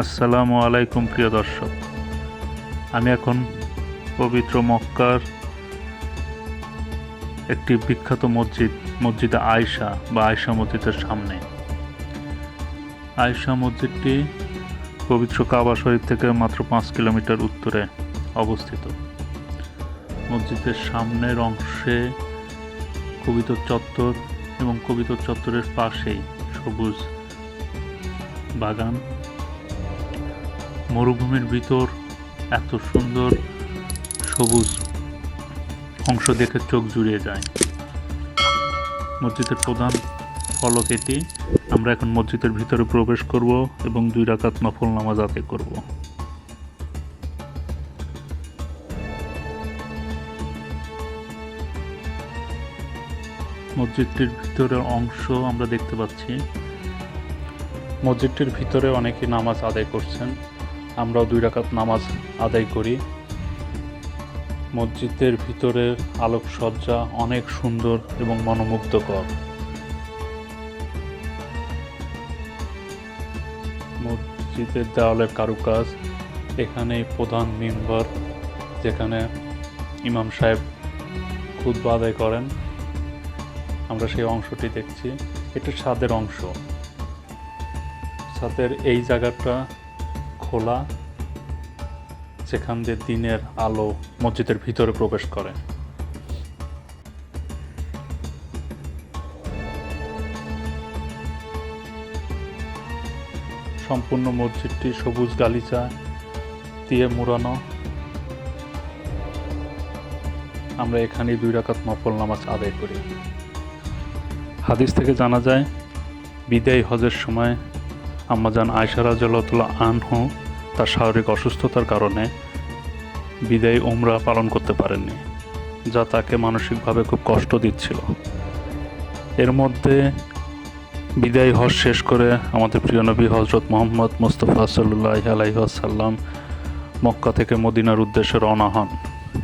আসসালামু আলাইকুম, প্রিয় দর্শক। আমি এখন পবিত্র মক্কার একটি বিখ্যাত মসজিদ, মসজিদে আয়শা বা আয়শা মসজিদের সামনে। আয়শা মসজিদটি পবিত্র কাবা শরীফ থেকে মাত্র পাঁচ কিলোমিটার উত্তরে অবস্থিত। মসজিদের সামনের অংশে কবিতর চত্বর এবং কবিতর চত্বরের পাশেই সবুজ বাগান। মরুভূমির ভিতর এত সুন্দর সবুজ অংশ দেখে চোখ জুড়িয়ে যায়। মসজিদের প্রধান ফলক এটি। আমরা এখন মসজিদের ভিতরে প্রবেশ করব এবং দুই রাকাত নফল নামাজ আদায় করব। মসজিদটির ভিতরের অংশ আমরা দেখতে পাচ্ছি। মসজিদটির ভিতরে অনেকে নামাজ আদায় করছেন। আমরাও দুই রাকাত নামাজ আদায় করি। মসজিদের ভিতরের আলোকসজ্জা অনেক সুন্দর এবং মনোমুগ্ধকর। মসজিদের দেওয়ালের কারুকাজ এখানে প্রধান মেম্বার, যেখানে ইমাম সাহেব খুদ্ আদায় করেন। আমরা সেই অংশটি দেখছি। এটা স্বাদের অংশ। ছাদের এই জায়গাটা খোলা, যেখান দিয়ে দিনের আলো মসজিদের ভিতরে প্রবেশ করে। সম্পূর্ণ মসজিদটি সবুজ গালিচা দিয়ে মুড়ানো। আমরা এখানেই দুই রাকাত নফল নামাজ আদায় করি। হাদিস থেকে জানা যায়, বিদায় হজের সময় আম্মাজান আয়সা রাজুল্লাহ আনহু তার শারীরিক অসুস্থতার কারণে বিদায় উমরা পালন করতে পারেননি, যা তাকে মানসিকভাবে খুব কষ্ট দিচ্ছিল। এর মধ্যে বিদায় হজ শেষ করে আমাদের প্রিয় নবী হজরত মোহাম্মদ মুস্তফা সাল্লাহ আলাইসাল্লাম মক্কা থেকে মদিনার উদ্দেশ্যে রওনা হন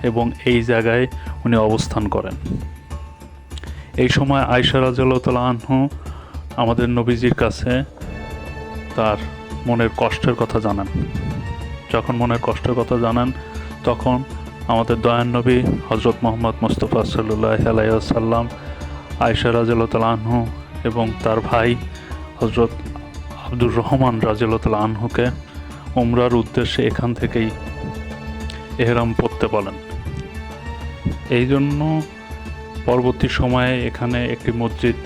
এবং এই জায়গায় উনি অবস্থান করেন। এই সময় আয়সা রাজুল্লাহ আনহু আমাদের নবীজির কাছে তার মনের কষ্টের কথা জানান। যখন মনের কষ্টের কথা জানান, তখন আমাদের দয়ান নবী হজরত মোহাম্মদ মুস্তফা সাল্লাহ আলাইসাল্লাম আয়সা রাজুল্লাহ আনহু এবং তার ভাই হজরত আব্দুর রহমান রাজুল্লাহ আনহুকে উমরার উদ্দেশ্যে এখান থেকেই এহরাম পড়তে বলেন। এই জন্য পরবর্তী সময়ে এখানে একটি মসজিদ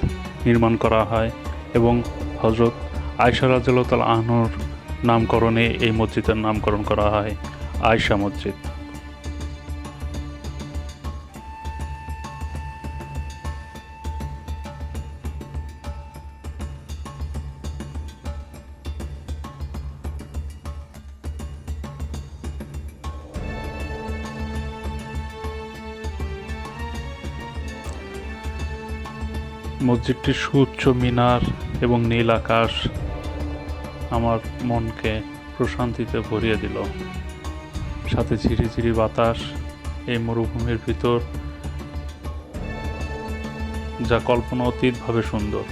নির্মাণ করা হয় এবং হজরত আয়সা রাজুল্লাহ আহনুর নামকরণে এই মসজিদের নামকরণ করা হয় আয়সা মসজিদ। মসজিদটির সুউচ্চ মিনার এবং নীল আকাশ আমার মনকে প্রশান্তিতে ভরিয়ে দিল। সাথে ঝিরিঝিরি বাতাস এই মরুভূমির ভিতর, যা কল্পনা অতীতভাবে সুন্দর।